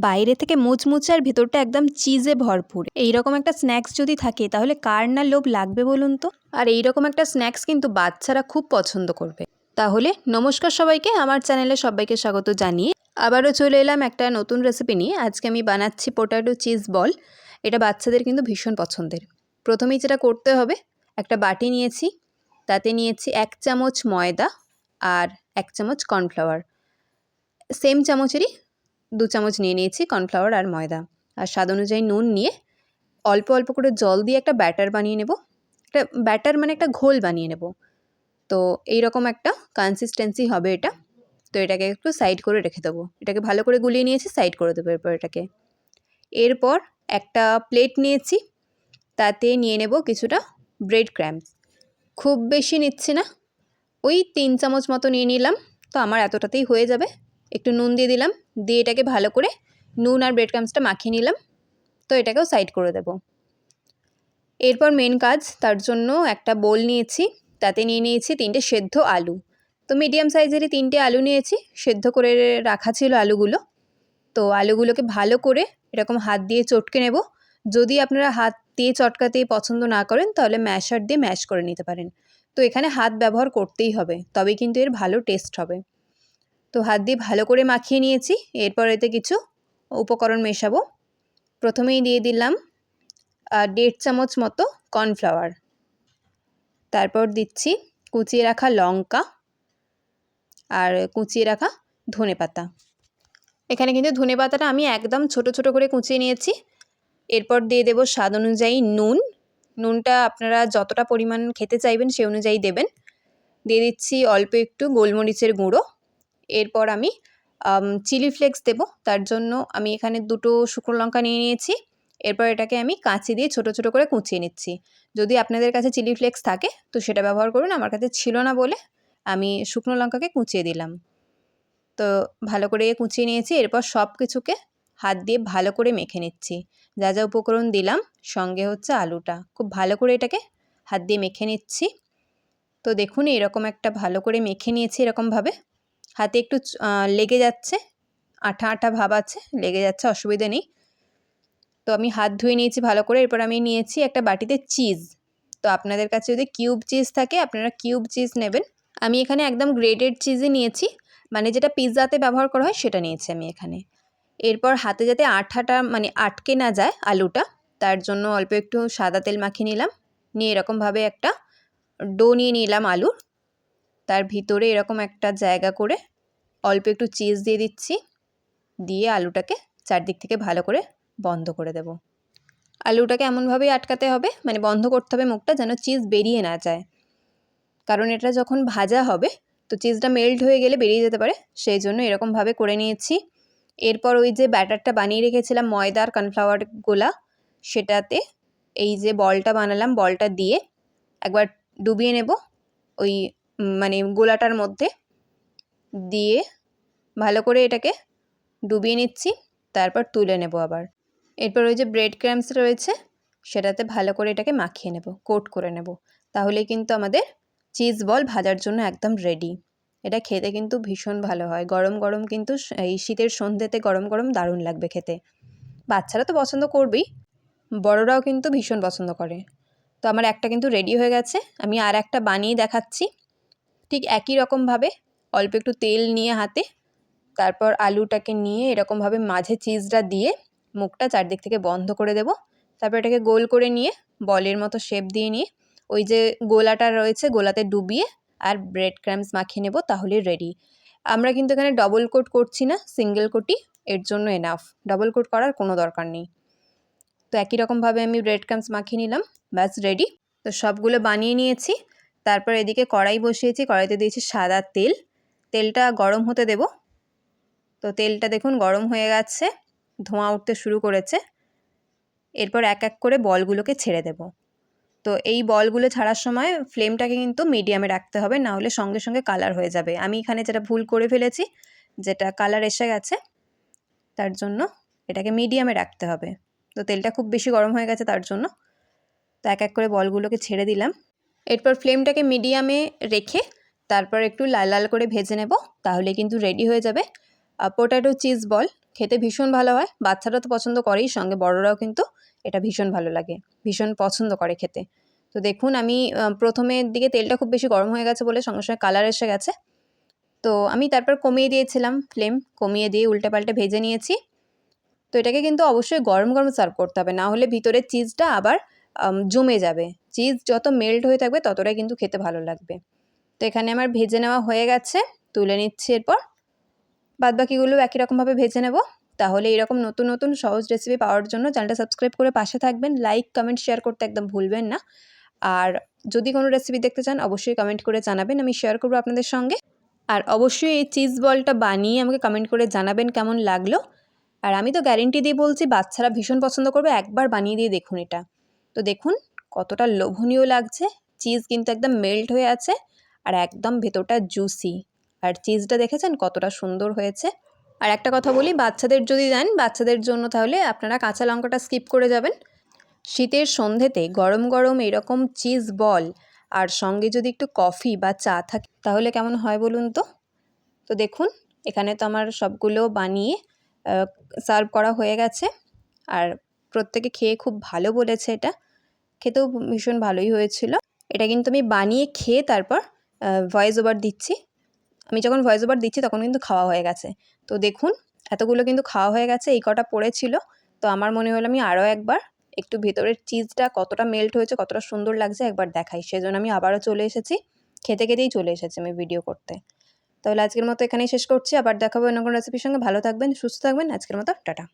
বাইরে থেকে মুচমুচে আর ভেতরটা একদম চিজে ভরপুর। এইরকম একটা স্ন্যাক্স যদি থাকে, তাহলে কার না লোভ লাগবে বলুন তো? আর এইরকম একটা স্ন্যাক্স কিন্তু বাচ্চারা খুব পছন্দ করবে। তাহলে নমস্কার সবাইকে, আমার চ্যানেলে সবাইকে স্বাগত জানিয়ে আবারও চলে এলাম একটা নতুন রেসিপি নিয়ে। আজকে আমি বানাচ্ছি পোটাটো চিজ বল এটা বাচ্চাদের কিন্তু ভীষণ পছন্দের। প্রথমেই যেটা করতে হবে, একটা বাটি নিয়েছি। তাতে নিয়েছি এক চামচ ময়দা আর এক চামচ কর্নফ্লাওয়ার সেম চামচেরই দু চামচ নিয়ে নিয়েছি কর্নফ্লাওয়ার আর ময়দা। আর স্বাদ অনুযায়ী নুন নিয়ে অল্প অল্প করে জল দিয়ে একটা ব্যাটার বানিয়ে নেব। একটা ব্যাটার মানে একটা ঘোল বানিয়ে নেব। তো এই রকম একটা কনসিস্টেন্সি হবে এটা। তো এটাকে একটু সাইড করে রেখে দেবো। এটাকে ভালো করে গুলিয়ে নিয়েছি সাইড করে দেবো এরপর এটাকে। এরপর একটা প্লেট নিয়েছি। তাতে নিয়ে নেব কিছুটা ব্রেড ক্র্যাম্পস খুব বেশি নিচ্ছি না। ওই তিন চামচ মতো নিয়ে নিলাম। তো আমার এতটাতেই হয়ে যাবে। একটু নুন দিয়ে দিলাম। দিয়ে এটাকে ভালো করে নুন আর ব্রেড ক্রামসটা মাখিয়ে নিলাম। তো এটাকেও সাইড করে দেব। এরপর মেন কাজ, তার জন্য একটা বোল নিয়েছি। তাতে নিয়ে নিয়েছি তিনটে সেদ্ধ আলু। তো মিডিয়াম সাইজেরই তিনটে আলু নিয়েছি। সেদ্ধ করে রাখা ছিল আলুগুলো। তো আলুগুলোকে ভালো করে এরকম হাত দিয়ে চটকে নেব। যদি আপনারা হাত দিয়ে চটকাতে পছন্দ না করেন, তাহলে ম্যাশার দিয়ে ম্যাশ করে নিতে পারেন। তো এখানে হাত ব্যবহার করতেই হবে। তবেই কিন্তু এর ভালো টেস্ট হবে। তো হাত দিয়ে ভালো করে মাখিয়ে নিয়েছি, এরপর এতে কিছু উপকরণ মেশাবো। প্রথমেই দিয়ে দিলাম দেড় চামচ মতো কর্নফ্লাওয়ার। তারপর দিচ্ছি কুচিয়ে রাখা লঙ্কা আর কুচিয়ে রাখা ধনে পাতা। এখানে কিন্তু ধনে পাতাটা আমি একদম ছোট ছোট করে কুচিয়ে নিয়েছি। এরপর দিয়ে দেবো স্বাদ অনুযায়ী নুন। নুনটা আপনারা যতটা পরিমাণ খেতে চাইবেন সে অনুযায়ী দেবেন। দিয়ে দিচ্ছি অল্প একটু গোলমরিচের গুঁড়ো। এরপর আমি চিলি ফ্লেক্স দেবো। তার জন্য আমি এখানে দুটো শুকনো লঙ্কা নিয়ে নিয়েছি। এরপর এটাকে আমি কাঁচি দিয়ে ছোট ছোট করে কুচিয়ে নিচ্ছি। যদি আপনাদের কাছে চিলি ফ্লেক্স থাকে, তো সেটা ব্যবহার করুন। আমার কাছে ছিল না বলে আমি শুকনো লঙ্কাকে কুচিয়ে দিলাম। তো ভালো করে কুচিয়ে নিয়েছি। এরপর সব কিছুকে হাত দিয়ে ভালো করে মেখে নিচ্ছি। যা যা উপকরণ দিলাম, সঙ্গে হচ্ছে আলুটা। খুব ভালো করে এটাকে হাত দিয়ে মেখে নিচ্ছি। তো দেখুন, এরকম একটা ভালো করে মেখে নিয়েছি এরকমভাবে। হাতে একটু লেগে যাচ্ছে। আঠা আঠা ভাব আছে, লেগে যাচ্ছে, অসুবিধে নেই। তো আমি হাত ধুয়ে নিয়েছি ভালো করে। এরপর আমি নিয়েছি একটা বাটিতে চিজ। তো আপনাদের কাছে যদি কিউব চিজ থাকে, আপনারা কিউব চিজ নেবেন। আমি এখানে একদম গ্রেটেড চিজই নিয়েছি। মানে যেটা পিৎজাতে ব্যবহার করা হয়, সেটা নিয়েছি আমি এখানে। এরপর হাতে যাতে আঠাটা মানে আটকে না যায় আলুটা, তার জন্য অল্প একটু সাদা তেল মাখিয়ে নিলাম। নিয়ে এরকমভাবে একটা ডো নিয়ে নিলাম আলুর তার ভিতরে এরকম একটা জায়গা করে অল্প একটু চিজ দিয়ে দিচ্ছি। দিয়ে আলুটাকে চারদিক থেকে ভালো করে বন্ধ করে দেব। আলুটাকে এমনভাবেই আটকাতে হবে মানে বন্ধ করতে হবে মুখটা যেন চিজ বেরিয়ে না যায়। কারণ এটা যখন ভাজা হবে, তো চিজটা মেল্ট হয়ে গেলে বেরিয়ে যেতে পারে। সেই জন্য এরকমভাবে করে নিয়েছি। এরপর ওই যে ব্যাটারটা বানিয়ে রেখেছিলাম ময়দার কর্নফ্লাওয়ার গোলা, সেটাতে এই যে বলটা বানালাম, বলটা দিয়ে একবার ডুবিয়ে নেব। ওই মানে গোলাটার মধ্যে দিয়ে ভালো করে এটাকে ডুবিয়ে নিচ্ছি, তারপর তুলে নেব আবার। এরপর ওই যে ব্রেড ক্র্যাম্পস রয়েছে, সেটাতে ভালো করে এটাকে মাখিয়ে নেব কোট করে নেব। তাহলে কিন্তু আমাদের চিজ বল ভাজার জন্য একদম রেডি এটা খেতে কিন্তু ভীষণ ভালো হয়। গরম গরম কিন্তু এই শীতের সন্ধ্যেতে গরম গরম দারুণ লাগবে খেতে। বাচ্চারা তো পছন্দ করবেই, বড়রাও কিন্তু ভীষণ পছন্দ করে। তো আমার একটা কিন্তু রেডি হয়ে গেছে, আমি আর একটা বানিয়ে দেখাচ্ছি। ঠিক একই রকমভাবে অল্প একটু তেল নিয়ে হাতে, তারপর আলুটাকে নিয়ে এরকমভাবে মাঝে চিজটা দিয়ে মুখটা চারদিক থেকে বন্ধ করে দেব। তারপর এটাকে গোল করে নিয়ে বলের মতো শেপ দিয়ে নিয়ে ওই যে গোলাটা রয়েছে গোলাতে ডুবিয়ে আর ব্রেড ক্র্যাম্পস মাখিয়ে নেব তাহলে রেডি আমরা কিন্তু এখানে ডবল কোট করছি না সিঙ্গেল কোটই এর জন্য এনাফ ডবল কোট করার কোনো দরকার নেই। তো একই রকমভাবে আমি ব্রেড ক্রামস মাখিয়ে নিলাম, ব্যাস রেডি তো সবগুলো বানিয়ে নিয়েছি। তারপর এদিকে কড়াই বসিয়েছি, কড়াইতে দিয়েছি সাদা তেল। তেলটা গরম হতে দেব। তো তেলটা দেখুন গরম হয়ে গেছে, ধোঁয়া উঠতে শুরু করেছে। এরপর এক এক করে বলগুলোকে ছেড়ে দেব। তো এই বলগুলো ছাড়ার সময় ফ্লেমটাকে কিন্তু মিডিয়ামে রাখতে হবে, না হলে সঙ্গে সঙ্গে কালার হয়ে যাবে। আমি এখানে যেটা ভুল করে ফেলেছি, যেটা কালার এসে গেছে, তার জন্য এটাকে মিডিয়ামে রাখতে হবে। তো তেলটা খুব বেশি গরম হয়ে গেছে তার জন্য। তো এক এক করে বলগুলোকে ছেড়ে দিলাম। এরপর ফ্লেমটাকে মিডিয়ামে রেখে তারপর একটু লাল লাল করে ভেজে নেব, তাহলে কিন্তু রেডি হয়ে যাবে। পোটাটো চিজ বল খেতে ভীষণ ভালো হয়। বাচ্চারা তো পছন্দ করেই, সঙ্গে বড়রাও কিন্তু এটা ভীষণ ভালো লাগে, ভীষণ পছন্দ করে খেতে। তো দেখুন, আমি প্রথমের দিকে তেলটা খুব বেশি গরম হয়ে গেছে বলে সঙ্গে সঙ্গে কালার এসে গেছে। তো আমি তারপর কমিয়ে দিয়েছিলাম ফ্লেম কমিয়ে দিয়ে উল্টে পাল্টে ভেজে নিয়েছি। তো এটাকে কিন্তু অবশ্যই গরম গরম সার্ভ করতে হবে, না হলে ভিতরের চিজটা আবার জমে যাবে। চিজ যত মেল্ট হয়ে থাকবে ততটাই কিন্তু খেতে ভালো লাগবে। তো এখানে আমার ভেজে নেওয়া হয়ে গেছে, তুলে নিচ্ছি এরপর। বাদ বাকিগুলো একই রকমভাবে ভেজে নেব। তাহলে এরকম নতুন নতুন সহজ রেসিপি পাওয়ার জন্য চ্যানেলটা সাবস্ক্রাইব করে পাশে থাকবেন লাইক কমেন্ট শেয়ার করতে একদম ভুলবেন না। আর যদি কোনো রেসিপি দেখতে চান, অবশ্যই কমেন্ট করে জানাবেন, আমি শেয়ার করব আপনাদের সঙ্গে। আর অবশ্যই এই চিজ বলটা বানিয়ে আমাকে কমেন্ট করে জানাবেন কেমন লাগল। আর আমি তো গ্যারেন্টি দিয়ে বলছি, বাচ্চারা ভীষণ পছন্দ করবে, একবার বানিয়ে দিয়ে দেখুন এটা। তো দেখুন কতটা লোভনীয় লাগছে। চিজ কিন্তু একদম মেল্ট হয়ে আছে আর একদম ভেতরটা জুসি আর চিজটা দেখেছেন কতটা সুন্দর হয়েছে। আর একটা কথা বলি, বাচ্চাদের যদি দেন, বাচ্চাদের জন্য তাহলে আপনারা কাঁচা লঙ্কাটা স্কিপ করে যাবেন। শীতের সন্ধেতে গরম গরম এরকম চিজ বল আর সঙ্গে যদি একটু কফি বা চা থাকে, তাহলে কেমন হয় বলুন তো? তো দেখুন, এখানে তো আমার সবগুলো বানিয়ে সার্ভ করা হয়ে গেছে। আর প্রত্যেকে খেয়ে খুব ভালো বলেছে এটা। খেতেও ভীষণ ভালোই হয়েছিল। এটা কিন্তু আমি বানিয়ে খেয়ে তারপর ভয়েস ওভার দিচ্ছি। আমি যখন ভয়েস ওভার দিচ্ছি তখন কিন্তু খাওয়া হয়ে গেছে। তো দেখুন, এতগুলো কিন্তু খাওয়া হয়ে গেছে, এই কটা পড়েছিল। তো আমার মনে হলো আমি আরও একবার একটু ভেতরের চিজটা কতটা মেল্ট হয়েছে, কতটা সুন্দর লাগছে একবার দেখাই। সেজন্য আমি আবারও চলে এসেছি। খেতে খেতেই চলে এসেছি আমি ভিডিও করতে। তাহলে আজকের মতো এখানেই শেষ করছি। আবার দেখাবো অন্য কোনো রেসিপির সঙ্গে। ভালো থাকবেন, সুস্থ থাকবেন। আজকের মতো টাটা।